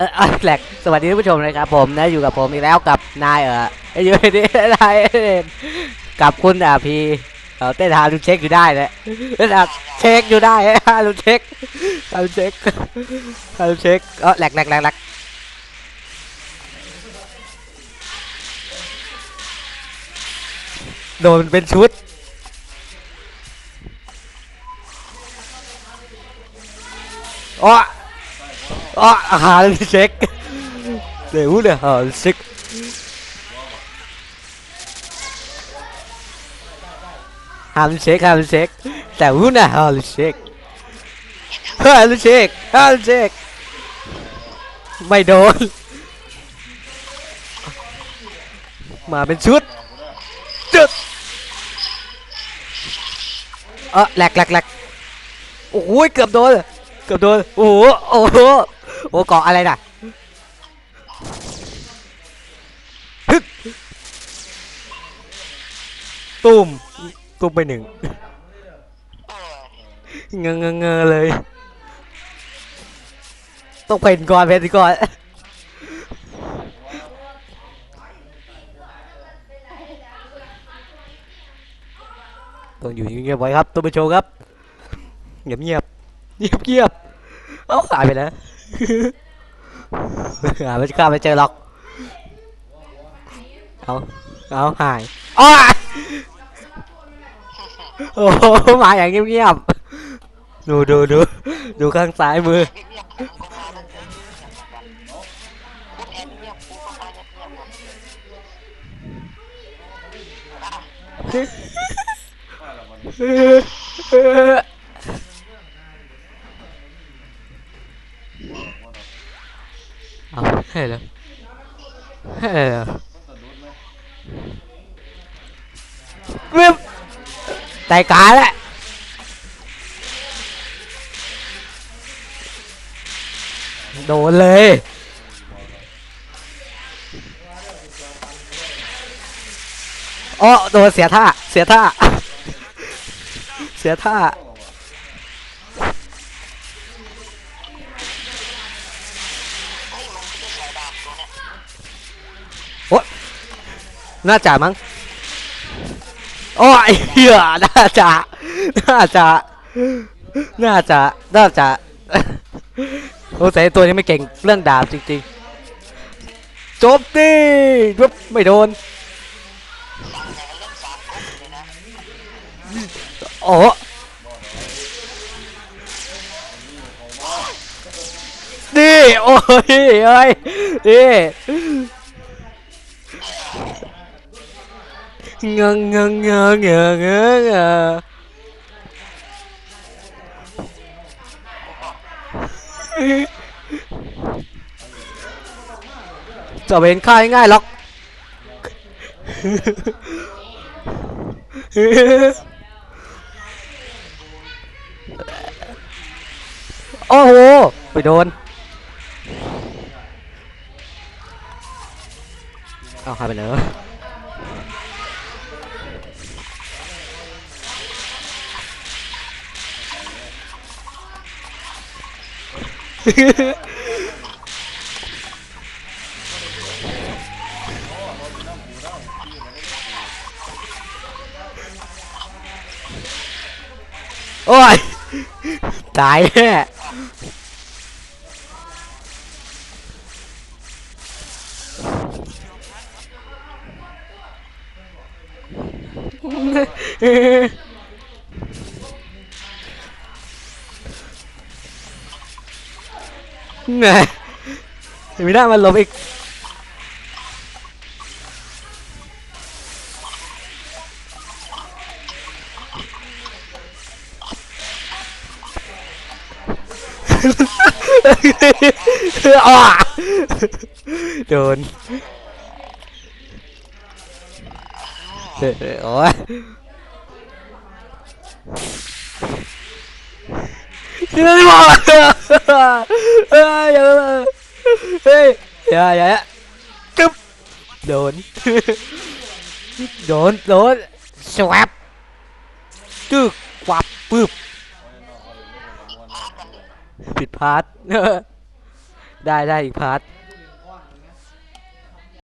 เออแหลกสวัสดีท่านผู้ชมนะครับผมนะอยู่กับผมอีกแล้วกับนายเออไอ้ยู่นี่นายกับคุณอะพีเออเต้นหาลูเช็คอยู่ได้เลยเต้นหาเช็คอยู่ได้ฮาลูเช็คฮาลูเช็คฮาลูเช็คเออแหลกแหลกแหลกแหลกโดนเป็นชุดอ๋อ อ๋ออาหารเช็คเดี๋ยวเลยอาหารเช็คอาหารเช็คอาหารเช็คแต่วุ้นอาหารเช็คอาหารเช็คอาหารเช็คไม่โดน มาเป็นชุดจุดเออแหลกแหลกแหลกโอ้โหเกือบโดน เกือบโดน โอ้โหโอ้โห โอ้เกาะอะไรน่ะฮึตุ้มตุ้มไปหนึ่งเงงเงงเงงเลย ต้องเพนก่อนเพนก่อนต้องอยู่เงียบๆไว้ครับตัวผู้ชมครับเงียบเงียบเงียบเงียบเอาหายไปแล้ว หาไม่กล้าไปเจอหรอก เอาเอาหายอ้อโอ้โหมาอย่างเงียบๆ ดูดูดูดูข้างซ้ายมือ เอาให้แล้วให้แล้ววิบ ใจกาแล้วโดนเลยอ๋อโดนเสียท่า เสียท่า เสียท่า โอ๊ยน่าจะมั้ง โอ้ยเหี้ยน่าจะ น่าจะ น่าจะ น่าจะโอ้แต่ตัวนี้ไม่เก่งเรื่องดาบจริงๆจมตีปุ๊บไม่โดน โอ้นี่โอ้ยเอ้ยนี่ เงงเงงเงงเงงเงงเงจะเป็นค่ายง่ายหรอกโอ้โห ไปโดนเอาหายไปไหน โอ้ย ตายแน่ ไงไม่ได้มันลบอีกอ้าโดนเออโอ้ยยังไม่บอกเฮ้ยอย่าเฮ้ยอย่าอย่าจึ๊บโดนโดนโดนสวับจึ๊กวับปึ๊บผิดพาร์ทได้ได้อีกพาร์ท